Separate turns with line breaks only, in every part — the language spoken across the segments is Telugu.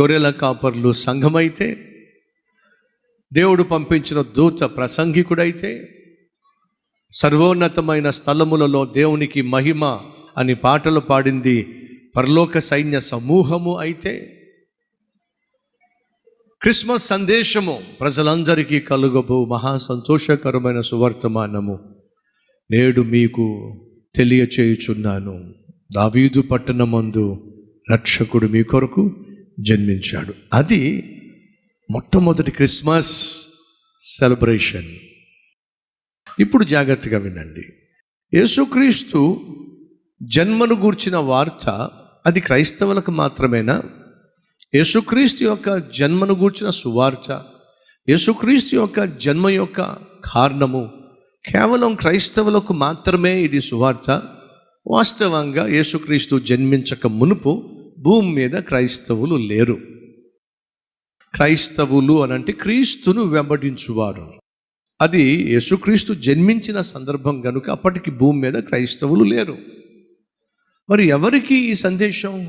గొర్రెల కాపర్లు సంఘమైతే దేవుడు పంపించిన దూత ప్రసంగికుడైతే సర్వోన్నతమైన స్థలములలో దేవునికి మహిమ అని పాటలు పాడింది పరలోక సైన్య సమూహము అయితే క్రిస్మస్ సందేశము ప్రజలందరికీ కలుగబు మహా సంతోషకరమైన సువర్తమానము. నేడు మీకు తెలియచేయుచున్నాను. దావీదు పట్టణమందు రక్షకుడు మీ కొరకు జన్మించాడు. అది మొట్టమొదటి క్రిస్మస్ సెలబ్రేషన్. ఇప్పుడు జాగ్రత్తగా వినండి. యేసుక్రీస్తు జన్మను గూర్చిన వార్త అది క్రైస్తవులకు మాత్రమేనా? యేసుక్రీస్తు యొక్క జన్మను గూర్చిన సువార్త యేసుక్రీస్తు యొక్క జన్మ యొక్క కారణము కేవలం క్రైస్తవులకు మాత్రమే ఇది సువార్త. వాస్తవంగా యేసుక్రీస్తు జన్మించక మునుపు భూమి మీద క్రైస్తవులు లేరు. క్రైస్తవులు అనంటే క్రీస్తును వెంబడించువారు. అది యేసుక్రీస్తు జన్మించిన సందర్భం కనుక అప్పటికి భూమి మీద క్రైస్తవులు లేరు. మరి ఎవరికి ఈ సందేశం?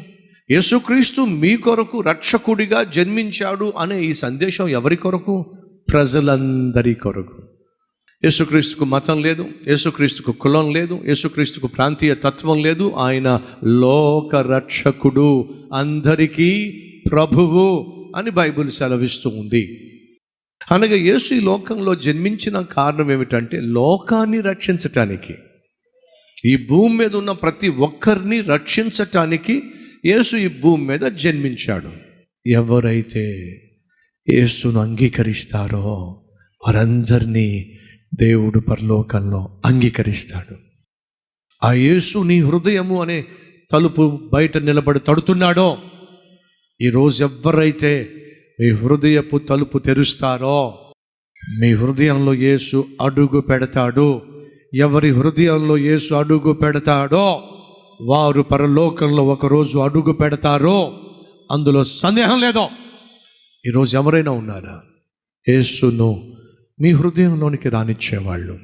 యేసుక్రీస్తు మీ కొరకు రక్షకుడిగా జన్మించాడు అనే ఈ సందేశం ఎవరి కొరకు? ప్రజలందరి కొరకు. యేసుక్రీస్తుకు మతం లేదు యేసుక్రీస్తుకు కులం లేదు యేసుక్రీస్తుకు ప్రాంతీయ తత్వం లేదు. ఆయన లోక రక్షకుడు అందరికీ ప్రభువు అని బైబిల్ సెలవిస్తూ ఉంది. అనగా యేసు ఈ లోకంలో జన్మించిన కారణం ఏమిటంటే లోకాన్ని రక్షించటానికి. ఈ భూమి మీద ఉన్న ప్రతి ఒక్కరిని రక్షించటానికి యేసు ఈ భూమి మీద జన్మించాడు. ఎవరైతే యేసును అంగీకరిస్తారో వారందరినీ దేవుడు పరలోకంలో అంగీకరిస్తాడు. ఆ యేసు నీ హృదయము అనే తలుపు బయట నిలబడి తడుతున్నాడో ఈరోజు ఎవరైతే మీ హృదయపు తలుపు తెరుస్తారో మీ హృదయంలో యేసు అడుగు పెడతాడు. ఎవరి హృదయంలో యేసు అడుగు పెడతాడో వారు పరలోకంలో ఒకరోజు అడుగు పెడతారో అందులో సందేహం లేదో ఈరోజు ఎవరైనా ఉన్నారా? యేసును మీ హృదయంలోనికి రానిచ్చేవాళ్ళు.